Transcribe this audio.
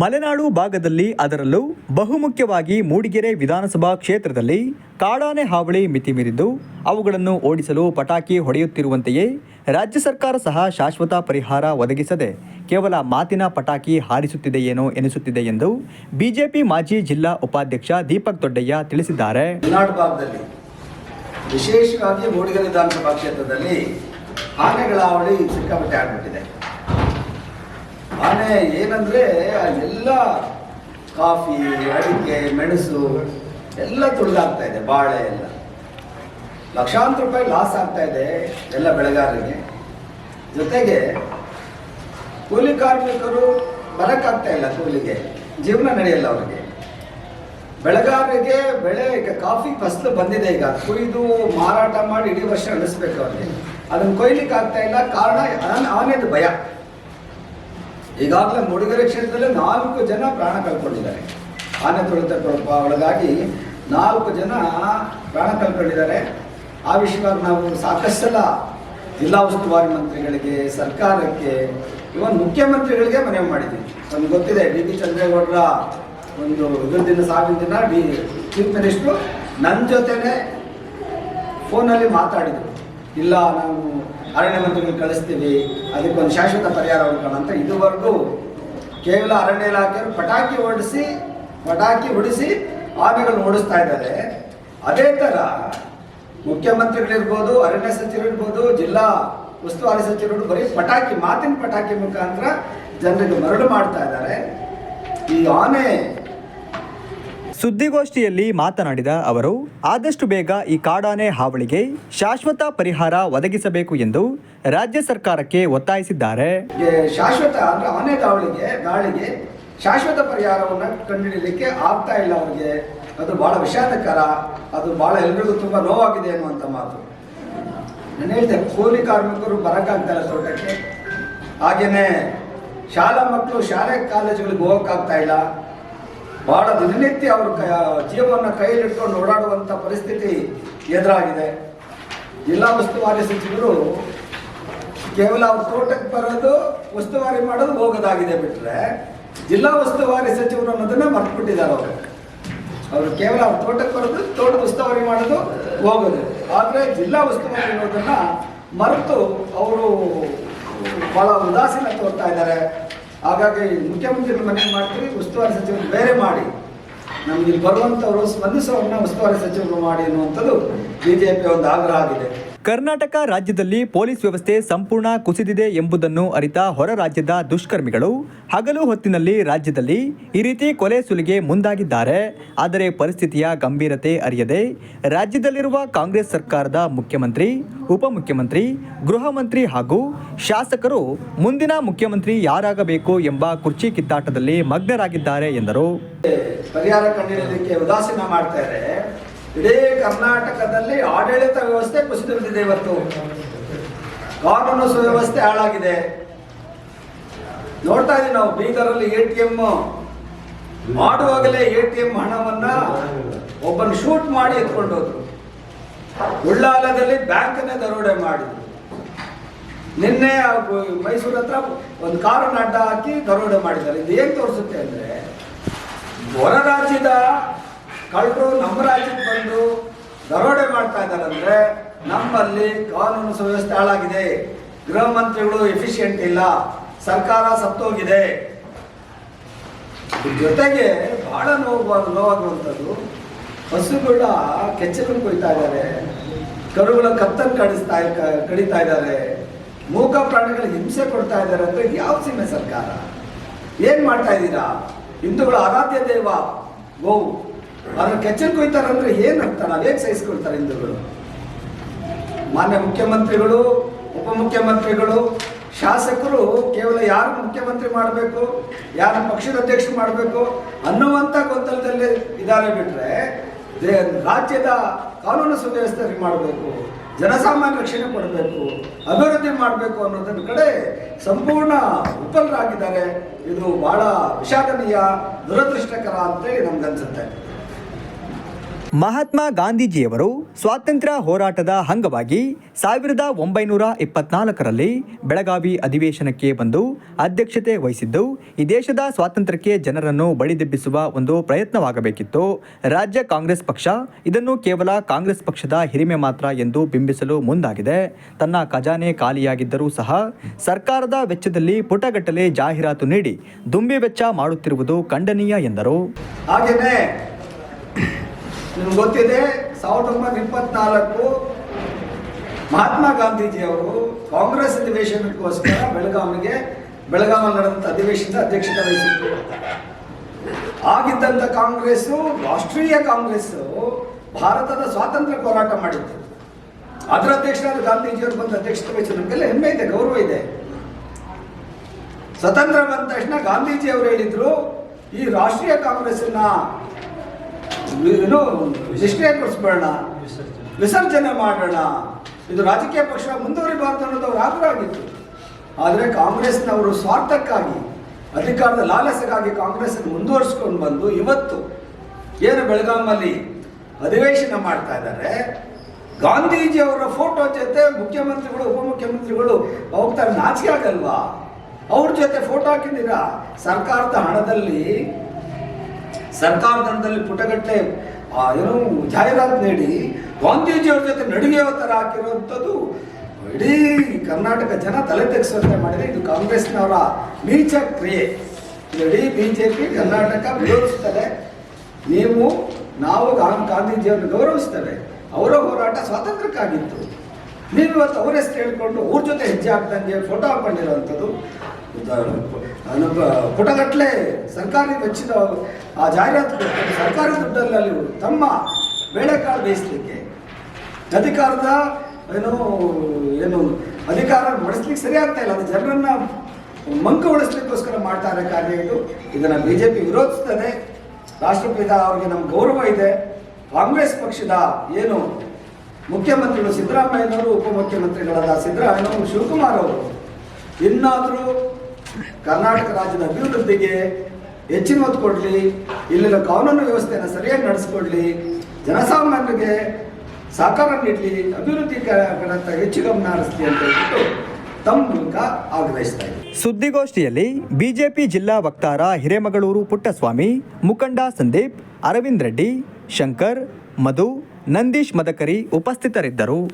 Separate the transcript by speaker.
Speaker 1: ಮಲೆನಾಡು ಭಾಗದಲ್ಲಿ ಅದರಲ್ಲೂ ಬಹುಮುಖ್ಯವಾಗಿ ಮೂಡಿಗೆರೆ ವಿಧಾನಸಭಾ ಕ್ಷೇತ್ರದಲ್ಲಿ ಕಾಡಾನೆ ಹಾವಳಿ ಮಿತಿ ಮೀರಿದ್ದು, ಅವುಗಳನ್ನು ಓಡಿಸಲು ಪಟಾಕಿ ಹೊಡೆಯುತ್ತಿರುವಂತೆಯೇ ರಾಜ್ಯ ಸರ್ಕಾರ ಸಹ ಶಾಶ್ವತ ಪರಿಹಾರ ಒದಗಿಸದೆ ಕೇವಲ ಮಾತಿನ ಪಟಾಕಿ ಹಾರಿಸುತ್ತಿದೆಯೇನೋ ಎನಿಸುತ್ತಿದೆ ಎಂದು ಬಿಜೆಪಿ ಮಾಜಿ ಜಿಲ್ಲಾ ಉಪಾಧ್ಯಕ್ಷ ದೀಪಕ್ ದೊಡ್ಡಯ್ಯ ತಿಳಿಸಿದ್ದಾರೆ.
Speaker 2: ಭಾಗದಲ್ಲಿ ವಿಶೇಷವಾಗಿ ಮೂಡಿಗೆರೆ ವಿಧಾನಸಭಾ ಕ್ಷೇತ್ರದಲ್ಲಿ ಆನೆಗಳ ಹಾವಳಿ ಸಿಕ್ಕಾಪಟ್ಟೆ ಆಗ್ಬಿಟ್ಟಿದೆ. ಆನೆ ಏನಂದ್ರೆ ಆ ಎಲ್ಲ ಕಾಫಿ, ಅಡಿಕೆ, ಮೆಣಸು ಎಲ್ಲ ತುಳಿದಾಗ್ತಾ ಇದೆ, ಬಾಳೆ ಎಲ್ಲ. ಲಕ್ಷಾಂತರ ರೂಪಾಯಿ ಲಾಸ್ ಆಗ್ತಾ ಇದೆ ಎಲ್ಲ ಬೆಳೆಗಾರರಿಗೆ. ಜೊತೆಗೆ ಕೂಲಿ ಕಾರ್ಮಿಕರು ಬರಕ್ಕಾಗ್ತಾ ಇಲ್ಲ ಕೂಲಿಗೆ, ಜೀವನ ನಡೆಯಲ್ಲ ಅವರಿಗೆ. ಬೆಳಗಾವಿಗೆ ಬೆಳೆ, ಈಗ ಕಾಫಿ ಫಸಲು ಬಂದಿದೆ ಈಗ, ಕೊಯ್ದು ಮಾರಾಟ ಮಾಡಿ ಇಡೀ ವರ್ಷ ನಡೆಸ್ಬೇಕು ಅವ್ರಿಗೆ. ಅದನ್ನು ಕೊಯ್ಲಿಕ್ಕೆ ಆಗ್ತಾ ಇಲ್ಲ, ಕಾರಣ ಆನೆದು ಭಯ. ಈಗಾಗಲೇ ಮೂಡಿಗೆರೆ ಕ್ಷೇತ್ರದಲ್ಲಿ ನಾಲ್ಕು ಜನ ಪ್ರಾಣ ಕಳ್ಕೊಂಡಿದ್ದಾರೆ. ಆನೆ ತುಳಿತ ಒಳಗಾಗಿ ನಾಲ್ಕು ಜನ ಪ್ರಾಣ ಕಳ್ಕೊಂಡಿದ್ದಾರೆ. ಆ ವಿಷಯವಾಗಿ ನಾವು ಸಾಕಷ್ಟು ಸಲ ಜಿಲ್ಲಾ ಉಸ್ತುವಾರಿ ಮಂತ್ರಿಗಳಿಗೆ, ಸರ್ಕಾರಕ್ಕೆ ಇವನ್ ಮುಖ್ಯಮಂತ್ರಿಗಳಿಗೆ ಮನವಿ ಮಾಡಿದ್ದೀವಿ. ನಮ್ಗೆ ಗೊತ್ತಿದೆ, ಡಿ ಬಿ ಚಂದ್ರೇಗೌಡರ ಒಂದು ಇದ್ರ ದಿನ ಸಾವಿನ ದಿನ ಡಿ ಚೀಫ್ ಮಿನಿಸ್ಟ್ರು ನನ್ನ ಜೊತೆನೆ ಫೋನಲ್ಲಿ ಮಾತಾಡಿದ್ರು. ಇಲ್ಲ, ನಾವು ಅರಣ್ಯ ಮಂತ್ರಿಗಳು ಕಳಿಸ್ತೀವಿ ಅದಕ್ಕೊಂದು ಶಾಶ್ವತ ಪರಿಹಾರ ಹುಡುಕೋಣ ಅಂತ ಇದುವರೆಗೂ ಕೇವಲ ಅರಣ್ಯ ಇಲಾಖೆಯವರು ಪಟಾಕಿ ಹೊಡಿಸಿ ಪಟಾಕಿ ಹೊಡಿಸಿ ಆನೆಗಳನ್ನ ಓಡಿಸ್ತಾ ಇದ್ದಾರೆ. ಅದೇ ಥರ ಮುಖ್ಯಮಂತ್ರಿಗಳಿರ್ಬೋದು, ಅರಣ್ಯ ಸಚಿವರಿರ್ಬೋದು, ಜಿಲ್ಲಾ ಉಸ್ತುವಾರಿ ಸಚಿವರು ಬರೀ ಪಟಾಕಿ, ಮಾತಿನ ಪಟಾಕಿ ಮುಖಾಂತರ ಜನರಿಗೆ ಮರಳು ಮಾಡ್ತಾ ಇದ್ದಾರೆ. ಈ ಆನೆ
Speaker 1: ಸುದ್ದಿಗೋಷ್ಠಿಯಲ್ಲಿ ಮಾತನಾಡಿದ ಅವರು, ಆದಷ್ಟು ಬೇಗ ಈ ಕಾಡಾನೆ ಹಾವಳಿಗೆ ಶಾಶ್ವತ ಪರಿಹಾರ ಒದಗಿಸಬೇಕು ಎಂದು ರಾಜ್ಯ ಸರ್ಕಾರಕ್ಕೆ ಒತ್ತಾಯಿಸಿದ್ದಾರೆ.
Speaker 2: ಶಾಶ್ವತ ಅಂದ್ರೆ ಆನೆ ದಾಳಿಗೆ ದಾಳಿಗೆ ಶಾಶ್ವತ ಪರಿಹಾರವನ್ನು ಕಂಡುಹಿಡಿಯಲಿಕ್ಕೆ ಆಗ್ತಾ ಇಲ್ಲ ಅವರಿಗೆ. ಅದು ಬಹಳ ವಿಷಾದಕರ, ಅದು ಬಹಳ ಎಲ್ರಿಗೂ ತುಂಬಾ ನೋವಾಗಿದೆ ಅನ್ನುವಂಥ ಮಾತು. ನಾನು ಹೇಳ್ತೆ ಕೂಲಿ ಕಾರ್ಮಿಕರು ಬರಕಾಗ್ತಾರೆ ತೋಟಕ್ಕೆ. ಹಾಗೇನೆ ಶಾಲಾ ಮಕ್ಕಳು ಶಾಲೆ, ಕಾಲೇಜುಗಳಿಗೆ ಹೋಗೋಕ್ಕಾಗ್ತಾ ಇಲ್ಲ. ಬಹಳ ದಿನನಿತ್ಯ ಅವರು ಜೀವವನ್ನು ಕೈಯಲ್ಲಿ ಇಟ್ಕೊಂಡು ಓಡಾಡುವಂಥ ಪರಿಸ್ಥಿತಿ ಎದುರಾಗಿದೆ. ಜಿಲ್ಲಾ ಉಸ್ತುವಾರಿ ಸಚಿವರು ಕೇವಲ ಅವ್ರ ತೋಟಕ್ಕೆ ಬರೋದು, ಉಸ್ತುವಾರಿ ಮಾಡೋದು ಹೋಗೋದಾಗಿದೆ ಬಿಟ್ರೆ ಜಿಲ್ಲಾ ಉಸ್ತುವಾರಿ ಸಚಿವರು ಅನ್ನೋದನ್ನ ಮರ್ತು ಬಿಟ್ಟಿದ್ದಾರೆ ಅವರು. ಅವರು ಕೇವಲ ಅವ್ರ ತೋಟಕ್ಕೆ ಬರೋದು, ತೋಟದ ಉಸ್ತುವಾರಿ ಮಾಡೋದು ಹೋಗೋದು. ಆದರೆ ಜಿಲ್ಲಾ ಉಸ್ತುವಾರಿ ಅನ್ನೋದನ್ನ ಮರೆತು ಅವರು ಬಹಳ ಉದಾಸೀನ ತೋರ್ತಾ ಇದ್ದಾರೆ. ಹಾಗಾಗಿ ಮುಖ್ಯಮಂತ್ರಿ ಮನೆ ಮಾಡ್ತೀವಿ ಉಸ್ತುವಾರಿ ಸಚಿವರು ಬೇರೆ ಮಾಡಿ. ನಮ್ಗೆ ಬರುವಂಥವರು ಸ್ಪಂದಿಸುವ ಉಸ್ತುವಾರಿ ಸಚಿವರು ಮಾಡಿ ಅನ್ನುವಂಥದ್ದು ಬಿಜೆಪಿ ಒಂದು ಆಗ್ರಹ ಆಗಿದೆ.
Speaker 1: ಕರ್ನಾಟಕ ರಾಜ್ಯದಲ್ಲಿ ಪೊಲೀಸ್ ವ್ಯವಸ್ಥೆ ಸಂಪೂರ್ಣ ಕುಸಿದಿದೆ ಎಂಬುದನ್ನು ಅರಿತ ಹೊರ ರಾಜ್ಯದ ದುಷ್ಕರ್ಮಿಗಳು ಹಗಲು ಹೊತ್ತಿನಲ್ಲಿ ರಾಜ್ಯದಲ್ಲಿ ಈ ರೀತಿ ಕೊಲೆ ಸುಲಿಗೆ ಮುಂದಾಗಿದ್ದಾರೆ. ಆದರೆ ಪರಿಸ್ಥಿತಿಯ ಗಂಭೀರತೆ ಅರಿಯದೆ ರಾಜ್ಯದಲ್ಲಿರುವ ಕಾಂಗ್ರೆಸ್ ಸರ್ಕಾರದ ಮುಖ್ಯಮಂತ್ರಿ, ಉಪಮುಖ್ಯಮಂತ್ರಿ, ಗೃಹ ಮಂತ್ರಿ ಹಾಗೂ ಶಾಸಕರು ಮುಂದಿನ ಮುಖ್ಯಮಂತ್ರಿ ಯಾರಾಗಬೇಕು ಎಂಬ ಕುರ್ಚಿ ಕಿತ್ತಾಟದಲ್ಲಿ ಮಗ್ನರಾಗಿದ್ದಾರೆ ಎಂದರು.
Speaker 2: ಪರಿಹಾರ ಉದಾಸೀನ ಇಡೀ ಕರ್ನಾಟಕದಲ್ಲಿ ಆಡಳಿತ ವ್ಯವಸ್ಥೆ ಕುಸಿದು ಬಿದ್ದಿದೆ ಇವತ್ತು. ಕಾನೂನು ಸುವ್ಯವಸ್ಥೆ ಹಾಳಾಗಿದೆ. ನೋಡ್ತಾ ಇದೀವಿ ನಾವು, ಬೀದರಲ್ಲಿ ಎ ಟಿ ಎಂ ಮಾಡುವಾಗಲೇ ಎ ಟಿ ಎಂ ಹಣವನ್ನ ಒಬ್ಬನ ಶೂಟ್ ಮಾಡಿ ಎತ್ಕೊಂಡು ಹೋದ್ರು. ಉಳ್ಳಾಲದಲ್ಲಿ ಬ್ಯಾಂಕ್ನೇ ದರೋಡೆ ಮಾಡಿದ್ರು. ನಿನ್ನೆ ಮೈಸೂರು ಹತ್ರ ಒಂದು ಕಾರನ್ನು ಅಡ್ಡ ಹಾಕಿ ದರೋಡೆ ಮಾಡಿದ್ದಾರೆ. ಇದು ಏನ್ ತೋರಿಸುತ್ತೆ ಅಂದ್ರೆ, ಹೊರ ರಾಜ್ಯದ ಕಳ್ಳರು ನಮ್ಮ ರಾಜ್ಯಕ್ಕೆ ಬಂದು ದರೋಡೆ ಮಾಡ್ತಾ ಇದ್ದಾರೆ ಅಂದ್ರೆ ನಮ್ಮಲ್ಲಿ ಕಾನೂನು ಸುವ್ಯವಸ್ಥೆ ಹಾಳಾಗಿದೆ. ಗೃಹ ಮಂತ್ರಿಗಳು ಎಫಿಷಿಯೆಂಟ್ ಇಲ್ಲ. ಸರ್ಕಾರ ಸತ್ತೋಗಿದೆ. ಜೊತೆಗೆ ಬಹಳ ನೋವು ನೋವಾಗುವಂಥದ್ದು. ಹಸುಗಳ ಕೆಚ್ಚಲು ಕೊಯ್ತಾ ಇದ್ದಾರೆ. ಕರುಗಳ ಕತ್ತನ್ನು ಕಡಿಸ್ತಾ ಕಡಿತಾ ಇದ್ದಾರೆ. ಮೂಕ ಪ್ರಾಣಿಗಳ ಹಿಂಸೆ ಕೊಡ್ತಾ ಇದ್ದಾರೆ ಅಂದ್ರೆ ಯಾವ ಸೀಮೆ ಸರ್ಕಾರ? ಏನ್ ಮಾಡ್ತಾ ಇದ್ದೀರಾ? ಹಿಂದೂಗಳ ಆರಾಧ್ಯ ದೇವ, ಗೋವು. ಅದ್ರ ಕೆಚ್ಚಲ್ ಕೊಯ್ತಾರೆ ಅಂದ್ರೆ ಏನ್ ಹಾಕ್ತಾರೆ ಅದೇ ಸಹಿಸ್ಕೊಳ್ತಾರೆ ಹಿಂದೂಗಳು? ಮಾನ್ಯ ಮುಖ್ಯಮಂತ್ರಿಗಳು, ಉಪಮುಖ್ಯಮಂತ್ರಿಗಳು, ಶಾಸಕರು ಕೇವಲ ಯಾರು ಮುಖ್ಯಮಂತ್ರಿ ಮಾಡಬೇಕು, ಯಾರು ಪಕ್ಷದ ಅಧ್ಯಕ್ಷ ಮಾಡಬೇಕು ಅನ್ನುವಂಥ ಗೊಂದಲದಲ್ಲಿ ಇದ್ದಾರೆ ಬಿಟ್ರೆ ದೇ- ರಾಜ್ಯದ ಕಾನೂನು ಸುವ್ಯವಸ್ಥೆ ಮಾಡಬೇಕು, ಜನಸಾಮಾನ್ಯ ರಕ್ಷಣೆ ಕೊಡಬೇಕು, ಅಭಿವೃದ್ಧಿ ಮಾಡಬೇಕು ಅನ್ನೋದನ್ನ ಕಡೆ ಸಂಪೂರ್ಣ ವಿಫಲರಾಗಿದ್ದಾರೆ. ಇದು ಬಹಳ ವಿಷಾದನೀಯ, ದುರದೃಷ್ಟಕರ ಅಂತೇಳಿ ನಮ್ಗನ್ಸುತ್ತೆ.
Speaker 1: ಮಹಾತ್ಮ ಗಾಂಧೀಜಿಯವರು ಸ್ವಾತಂತ್ರ್ಯ ಹೋರಾಟದ ಅಂಗವಾಗಿ ಸಾವಿರದ ಒಂಬೈನೂರ ಇಪ್ಪತ್ನಾಲ್ಕರಲ್ಲಿ ಬೆಳಗಾವಿ ಅಧಿವೇಶನಕ್ಕೆ ಬಂದು ಅಧ್ಯಕ್ಷತೆ ವಹಿಸಿದ್ದು, ಈ ದೇಶದ ಸ್ವಾತಂತ್ರ್ಯಕ್ಕೆ ಜನರನ್ನು ಬಡಿದೆಬ್ಬಿಸುವ ಒಂದು ಪ್ರಯತ್ನವಾಗಬೇಕಿತ್ತು. ರಾಜ್ಯ ಕಾಂಗ್ರೆಸ್ ಪಕ್ಷ ಇದನ್ನು ಕೇವಲ ಕಾಂಗ್ರೆಸ್ ಪಕ್ಷದ ಹಿರಿಮೆ ಮಾತ್ರ ಎಂದು ಬಿಂಬಿಸಲು ಮುಂದಾಗಿದೆ. ತನ್ನ ಖಜಾನೆ ಖಾಲಿಯಾಗಿದ್ದರೂ ಸಹ ಸರ್ಕಾರದ ವೆಚ್ಚದಲ್ಲಿ ಪುಟಗಟ್ಟಲೆ ಜಾಹೀರಾತು ನೀಡಿ ದುಂಬಿ ವೆಚ್ಚ ಮಾಡುತ್ತಿರುವುದು ಖಂಡನೀಯ ಎಂದರು.
Speaker 2: ನಿಮ್ಗೆ ಗೊತ್ತಿದೆ, ಸಾವಿರದ ಒಂಬೈನೂರ ಇಪ್ಪತ್ನಾಲ್ಕು ಮಹಾತ್ಮ ಗಾಂಧೀಜಿಯವರು ಕಾಂಗ್ರೆಸ್ ಅಧಿವೇಶನಕ್ಕೋಸ್ಕರ ಬೆಳಗಾವಿಗೆ ಬೆಳಗಾವಿ ನಡೆದಂಥ ಅಧಿವೇಶನದ ಅಧ್ಯಕ್ಷತೆ ವಹಿಸಿದ್ರು ಆಗಿದ್ದಂಥ ಕಾಂಗ್ರೆಸ್ಸು, ರಾಷ್ಟ್ರೀಯ ಕಾಂಗ್ರೆಸ್ಸು ಭಾರತದ ಸ್ವಾತಂತ್ರ್ಯ ಹೋರಾಟ ಮಾಡಿತ್ತು. ಅದರ ಅಧ್ಯಕ್ಷರಾದ ಗಾಂಧೀಜಿಯವರು ಬಂದು ಅಧ್ಯಕ್ಷತೆ ವಹಿಸಿದ್ರು. ನಮಗೆಲ್ಲ ಹೆಮ್ಮೆ ಇದೆ, ಗೌರವ ಇದೆ. ಸ್ವತಂತ್ರ ಬಂದ ತಕ್ಷಣ ಗಾಂಧೀಜಿ ಅವರು ಹೇಳಿದ್ರು, ಈ ರಾಷ್ಟ್ರೀಯ ಕಾಂಗ್ರೆಸ್ಸನ್ನ ಏನು ನಿಷ್ಕ್ರಿಯಗೊಳಿಸ್ಬೇಡ ವಿಸರ್ಜನೆ ಮಾಡೋಣ. ಇದು ರಾಜಕೀಯ ಪಕ್ಷ ಮುಂದುವರಿಬಾರ್ದು ಅನ್ನೋದು ಅವ್ರ ಆಗ್ರಹ ಆಗಿತ್ತು ಆದರೆ ಕಾಂಗ್ರೆಸ್ನವರು ಸ್ವಾರ್ಥಕ್ಕಾಗಿ, ಅಧಿಕಾರದ ಲಾಲಸೆಗಾಗಿ ಕಾಂಗ್ರೆಸ್ ಮುಂದುವರಿಸ್ಕೊಂಡು ಬಂದು ಇವತ್ತು ಏನು ಬೆಳಗಾಮಲ್ಲಿ ಅಧಿವೇಶನ ಮಾಡ್ತಾ ಇದ್ದಾರೆ. ಗಾಂಧೀಜಿ ಅವರ ಫೋಟೋ ಜೊತೆ ಮುಖ್ಯಮಂತ್ರಿಗಳು, ಉಪಮುಖ್ಯಮಂತ್ರಿಗಳು ಹೋಗ್ತಾರೆ ನಾಚಿಕೆ ಆಗಲ್ವಾ? ಅವ್ರ ಜೊತೆ ಫೋಟೋ ಹಾಕಿದ್ದೀರಾ? ಸರ್ಕಾರದ ಹಣದಲ್ಲಿ ಸರ್ಕಾರದ ಪುಟಗಟ್ಟೆ ಏನು ಜಾಹೀರಾತು ನೀಡಿ ಗಾಂಧೀಜಿಯವ್ರ ಜೊತೆ ನಡುಗೆಯೋ ಥರ ಹಾಕಿರುವಂಥದ್ದು ಇಡೀ ಕರ್ನಾಟಕ ಜನ ತಲೆ ತೆಗೆಸುವಂತೆ ಮಾಡಿದೆ. ಇದು ಕಾಂಗ್ರೆಸ್ನವರ ನೀಚ ಕ್ರಿಯೆ ಇಡೀ ಬಿ ಜೆ ಪಿ ಕರ್ನಾಟಕ ವಿರೋಧಿಸ್ತದೆ ನೀವು, ನಾವು ಗಾ- ಗಾಂಧೀಜಿಯವರನ್ನು ಗೌರವಿಸ್ತೇವೆ ಅವರ ಹೋರಾಟ ಸ್ವಾತಂತ್ರ್ಯಕ್ಕಾಗಿತ್ತು. ನೀವು ಇವತ್ತು ಅವ್ರ ಹೇಳ್ಕೊಂಡು ಅವ್ರ ಜೊತೆ ಹೆಜ್ಜೆ ಹಾಕ್ದಂಗೆ ಫೋಟೋ ಹಾಕೊಂಡಿರುವಂಥದ್ದು. ಪುಟಗಟ್ಟಲೆ ಸರ್ಕಾರಿ ವೆಚ್ಚದ ಆ ಜಾಹೀರಾತು ಸರ್ಕಾರಿ ದುಡ್ಡಲ್ಲಿ ತಮ್ಮ ಬೇಳೆಕಾಳು ಬೇಯಿಸ್ಲಿಕ್ಕೆ. ಅಧಿಕಾರದ ಏನು ಏನು ಅಧಿಕಾರ ನಡೆಸ್ಲಿಕ್ಕೆ ಸರಿ ಆಗ್ತಾ ಇಲ್ಲ. ಅದು ಜನರನ್ನ ಮಾಡ್ತಾ ಇರೋ ಕಾರ್ಯ ಇದು. ಇದನ್ನು ಬಿ ಜೆ ಪಿ ವಿರೋಧಿಸ್ತದೆ ರಾಷ್ಟ್ರಪಿತ ಅವರಿಗೆ ನಮ್ಮ ಗೌರವ ಇದೆ. ಕಾಂಗ್ರೆಸ್ ಪಕ್ಷದ ಏನು ಮುಖ್ಯಮಂತ್ರಿಗಳು ಸಿದ್ದರಾಮಯ್ಯನವರು, ಉಪಮುಖ್ಯಮಂತ್ರಿಗಳಾದ ಸಿದ್ದರಾಮಯ್ಯನವರು, ಶಿವಕುಮಾರ್ ಅವರು. ಇನ್ನಾದರೂ ಕರ್ನಾಟಕ ರಾಜ್ಯದ ಅಭಿವೃದ್ಧಿಗೆ ಹೆಚ್ಚಿನ ಒತ್ತು ಕೊಡಲಿ, ಇಲ್ಲಿನ ಕಾನೂನು ವ್ಯವಸ್ಥೆಯನ್ನು ಸರಿಯಾಗಿ ನಡೆಸಿಕೊಡ್ಲಿ, ಜನಸಾಮಾನ್ಯರಿಗೆ ಸಹಕಾರ ನೀಡಲಿ, ಅಭಿವೃದ್ಧಿ ಕಡೆ ಹೆಚ್ಚು ಗಮನ ಹರಿಸಲಿ ಅಂತ ಹೇಳ್ಬಿಟ್ಟು ತಮ್ಮ ಮೂಲಕ ಆಗ್ರಹಿಸ್ತಾ ಇದ್ದಾರೆ
Speaker 1: ಸುದ್ದಿಗೋಷ್ಠಿಯಲ್ಲಿ ಬಿಜೆಪಿ ಜಿಲ್ಲಾ ವಕ್ತಾರ ಹಿರೇಮಗಳೂರು ಪುಟ್ಟಸ್ವಾಮಿ, ಮುಖಂಡ ಸಂದೀಪ್, ಅರವಿಂದ್ ರೆಡ್ಡಿ, ಶಂಕರ್, ಮಧು ನಂದೀಶ್ ಮದಕರಿ ಉಪಸ್ಥಿತರಿದ್ದರು.